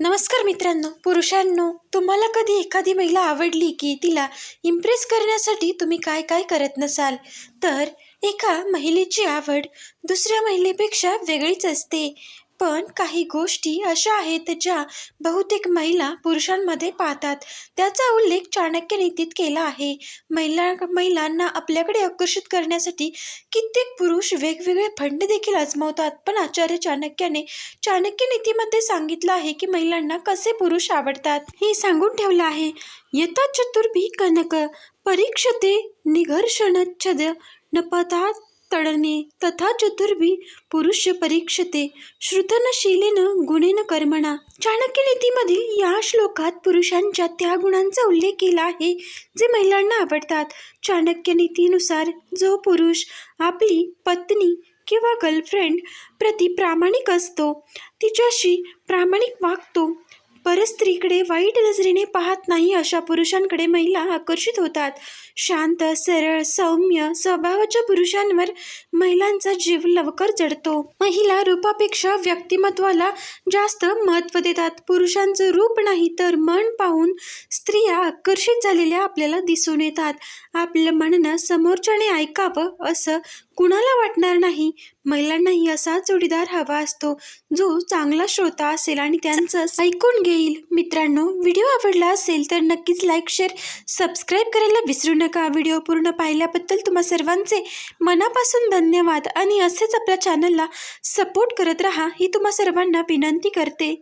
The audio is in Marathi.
नमस्कार मित्रांनो पुरुषांनो तुम्हाला कधी एखादी महिला आवडली की तिला इम्प्रेस करण्यासाठी तुम्ही काय काय करत नसाल? तर एका महिलेची आवड दुसऱ्या महिलेपेक्षा वेगळीच असते. पण काही गोष्टी अशा आहेत ज्या बहुतेक महिला पुरुषांमध्ये पाहतात. त्याचा उल्लेख चाणक्य नीतीत केला आहे. महिला महिलांना आपल्याकडे आकर्षित करण्यासाठी कित्येक पुरुष वेगवेगळे फंड देखील आजमावतात. पण आचार्य चाणक्याने चाणक्य नीतीमध्ये सांगितलं आहे की महिलांना कसे पुरुष आवडतात? हे सांगून ठेवलं आहे. यथा चतुर्भी कनक परीक्षते निघर्षणच्छद नपथा तडणे तथा चतुर्भी पुरुष परीक्षते. श्रुतनशीलेन गुणेन कर्मणा. चाणक्य नीतीमधील या श्लोकात पुरुषांच्या त्या गुणांचा उल्लेख केला आहे जे महिलांना आवडतात. चाणक्य नीतीनुसार जो पुरुष आपली पत्नी किंवा गर्लफ्रेंड प्रति प्रामाणिक असतो तिच्याशी प्रामाणिक वागतो. परस्त्रीकडे वाईट नजरेने पाहत नाही अशा पुरुषांकडे महिला आकर्षित होतात. शांत सरळ सौम्य स्वभावाच्या पुरुषांवर महिलांचा जीव लवकर जडतो. महिला रूपापेक्षा व्यक्तिमत्वाला जास्त महत्त्व देतात. पुरुषांचं रूप नाही तर मन पाहून स्त्रिया आकर्षित झालेल्या आपल्याला दिसून येतात. आपलं म्हणणं समोरच्याने ऐकावं असं कुणाला वाटणार नाही? महिलांनाही असा जोडीदार हवा असतो जो चांगला श्रोता असेल आणि त्यांचं ऐकून घेईल मित्रांनो व्हिडिओ आवडला असेल तर नक्कीच लाईक शेअर सबस्क्राईब करायला विसरू नका. व्हिडिओ पूर्ण पाहिल्याबद्दल तुम्हा सर्वांचे मनापासून धन्यवाद. आणि असेच आपल्या चॅनलला सपोर्ट करत राहा ही तुम्हा सर्वांना विनंती करते.